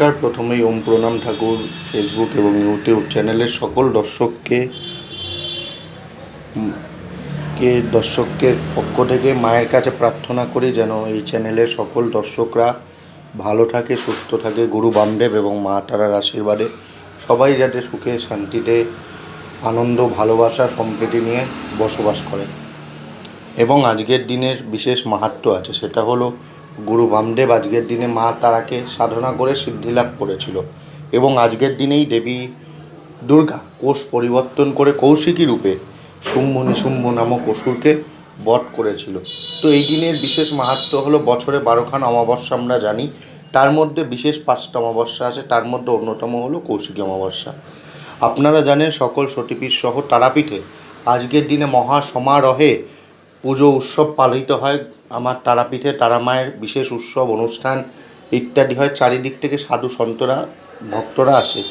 প্রথমেই ওম প্রণাম ঠাকুর ফেসবুক এবং ইউটিউব চ্যানেলের সকল দর্শককে কে দর্শকের পক্ষ থেকে মায়ের কাছে প্রার্থনা করি যেন এই চ্যানেলের সকল দর্শকরা ভালো থাকে, সুস্থ থাকে। গুরু বামদেব এবং মা তারার আশীর্বাদে সবাই যাতে সুখে, শান্তিতে, আনন্দ, ভালোবাসা সম্প্রীতি নিয়ে বসবাস করে। এবং আজকের দিনের বিশেষ মাহাত্ম আছে, সেটা হলো গুরু বামদেব আজকের দিনে মা তারাকে সাধনা করে সিদ্ধি লাভ করেছিল এবং আজকের দিনেই দেবী দুর্গা কোষ পরিবর্তন করে কৌশিকী রূপে শুম্ভ নিশুম্ভ নামক অসুরকে বধ করেছিল। তো এই দিনের বিশেষ মাহাত্ম্য হলো বছরে বারোখান অমাবস্যা আমরা জানি, তার মধ্যে বিশেষ পাঁচটা অমাবস্যা আছে, তার মধ্যে অন্যতম হলো কৌশিকী অমাবস্যা। আপনারা জানেন সকল সতীপীঠ সহ তারাপীঠে আজকের দিনে মহা সমারোহে পুজো উৎসব পালিত হয়। আমার তারাপীঠে তারা মায়ের বিশেষ উৎসব, অনুষ্ঠান ইত্যাদি হয়। চারিদিক থেকে সাধু সন্তরা, ভক্তরা আসে।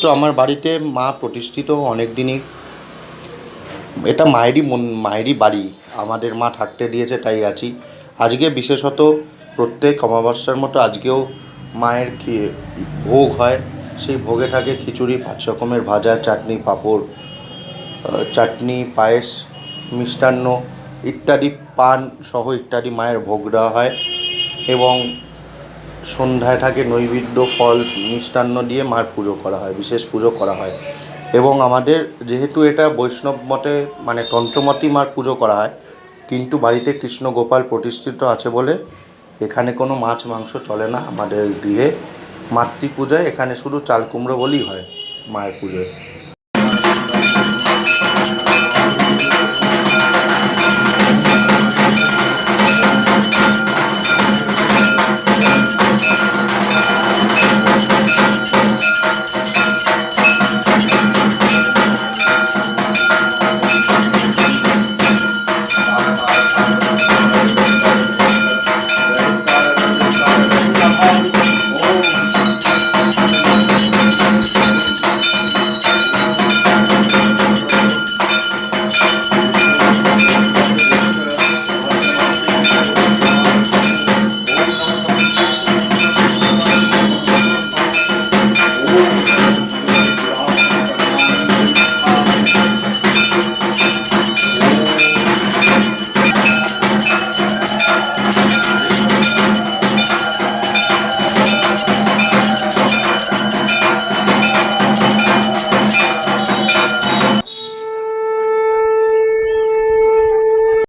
তো আমার বাড়িতে মা প্রতিষ্ঠিত অনেক দিনই। এটা মায়েরই মন, মায়েরই বাড়ি। আমাদের মা থাকতে দিয়েছে, তাই আছি। আজকে বিশেষত প্রত্যেক অমাবস্যার মতো আজকেও মায়ের কি ভোগ হয়, সেই ভোগে থাকে খিচুড়ি, পাঁচ রকমের ভাজা, চাটনি, পাঁপড় চাটনি, পায়েস, মিষ্টান্ন ইত্যাদি পান সহ ইত্যাদি মায়ের ভোগ দেওয়া হয় এবং সন্ধ্যায় থাকে নৈবেদ্য, ফল, মিষ্টান্ন দিয়ে মার পুজো করা হয়, বিশেষ পুজো করা হয়। এবং আমাদের যেহেতু এটা বৈষ্ণব মতে মানে তন্ত্রমতেই মার পুজো করা হয়, কিন্তু বাড়িতে কৃষ্ণ গোপাল প্রতিষ্ঠিত আছে বলে এখানে কোনো মাছ মাংস চলে না। আমাদের গৃহে মাতৃ পূজায় এখানে শুধু চাল কুমড়ো বলেই হয় মায়ের পুজোয়।